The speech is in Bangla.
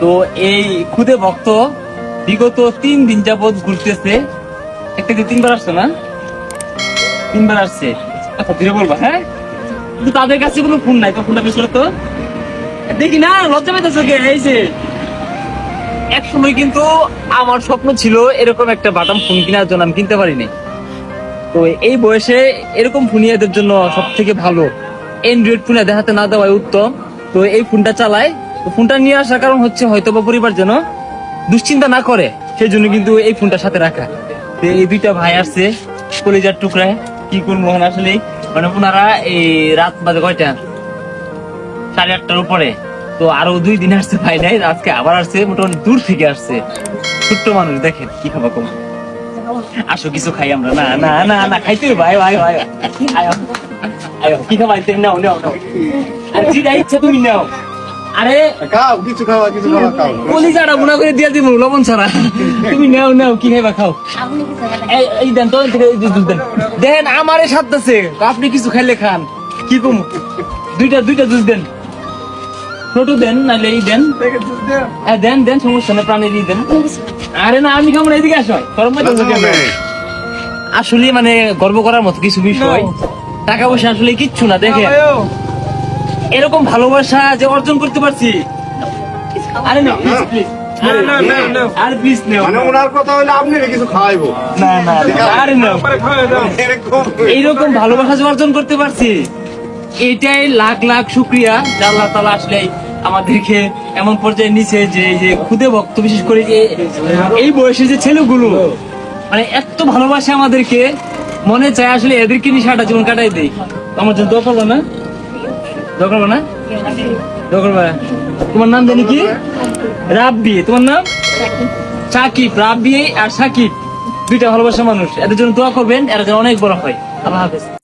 তো এই খুদে ভক্ত বিগত তিন দিন যাবৎ ঘুরতেছে। একটা তিনবার আসছে না? তিনবার আসছে। আচ্ছা ধীরে বলবা হ্যাঁ? কিন্তু তাদের কাছে কোনো ফোন নাই, তো ফোনটা তো। দেখি না, লজ্জা কে? এই যে, এক সময় কিন্তু আমার স্বপ্ন ছিল এরকম একটা বাটাম ফোন কেনার জন্য আমি কিনতে পারিনি। তো এই বয়সে এরকম ফোনই এদের জন্য সব থেকে ভালো। অ্যান্ড্রয়েড ফোনে দেখাতে না দেওয়াই উত্তম। তো এই ফোনটা চালায়, তো ফোনটা নিয়ে আসার কারণ হচ্ছে হয়তো বা পরিবার যেন দুশ্চিন্তা না করে সেই জন্য কিন্তু এই ফোনটা সাথে রাখা। তো এই দুইটা ভাই আসছে, কলেজার টুকরায়, কি করব আসলে মানে ওনারা এই রাত বাজে কয়টা? সাড়ে আটটার উপরে। তো আরও দুই দিন আসছে ভাই নাই, আজকে আবার আসছে, মোটামুটি দূর থেকে আসছে। ছোট্ট মানুষ, দেখেন কি খাবা কম। আসো, কিছু খাই আমরা। না না না না খাইতে ভাই ভাই ভাই আয়ো কি খাবাই তুমি নাও নাও নাও আর যেটা ইচ্ছা তুমি নাও আরে খাও কিছু খাওয়া কিছু খাওয়া খাও কলিজাটা গুণা করে দিয়ে দিব লবণ ছাড়া তুমি নাও নাও কি খাইবা খাও এই দেন তো দেন দেন আমারে সাথ আছে আপনি কিছু খাইলে খান কি কম দুইটা দুইটা জুস দেন ছোট দেন নাহলে এই দেন হ্যাঁ দেন দেন সমস্যা নেই প্রাণী দিয়ে দেন আরে না আমি খাব না এদিকে আসো গরম আসলে মানে গর্ব করার মতো কিছু বিষয় টাকা পয়সা আসলে কিচ্ছু না দেখে। এরকম ভালোবাসা যে অর্জন করতে পারছি। আরে না প্লিজ প্লিজ আর প্লিজ নেও। মানে ওনার কথা হলে আপনি কিছু খাওয়াইবো। না না আরে না। এইরকম ভালোবাসা যে অর্জন করতে পারছি এটাই লাখ লাখ শুক্রিয়া যে আল্লাহ তালা আসলে আমাদেরকে এমন পর্যায়ে নিছে যে এই যে খুদে ভক্ত বিশেষ করে যে এই বয়সের যে ছেলেগুলো মানে এত ভালোবাসে আমাদেরকে মনে চায় আসলে এদেরকে নিয়ে সারাটা জীবন কাটাই দিই। আমার জন্য দোয়া না? দোয়া না? দোয়া তোমার নাম জানি কি? রাব্বি। তোমার নাম? সাকিব। রাব্বি আর সাকিব। দুইটা ভালোবাসা মানুষ। এদের জন্য দোয়া করবেন, এরা যেন অনেক বড় হয়। আল্লাহ হাফেজ।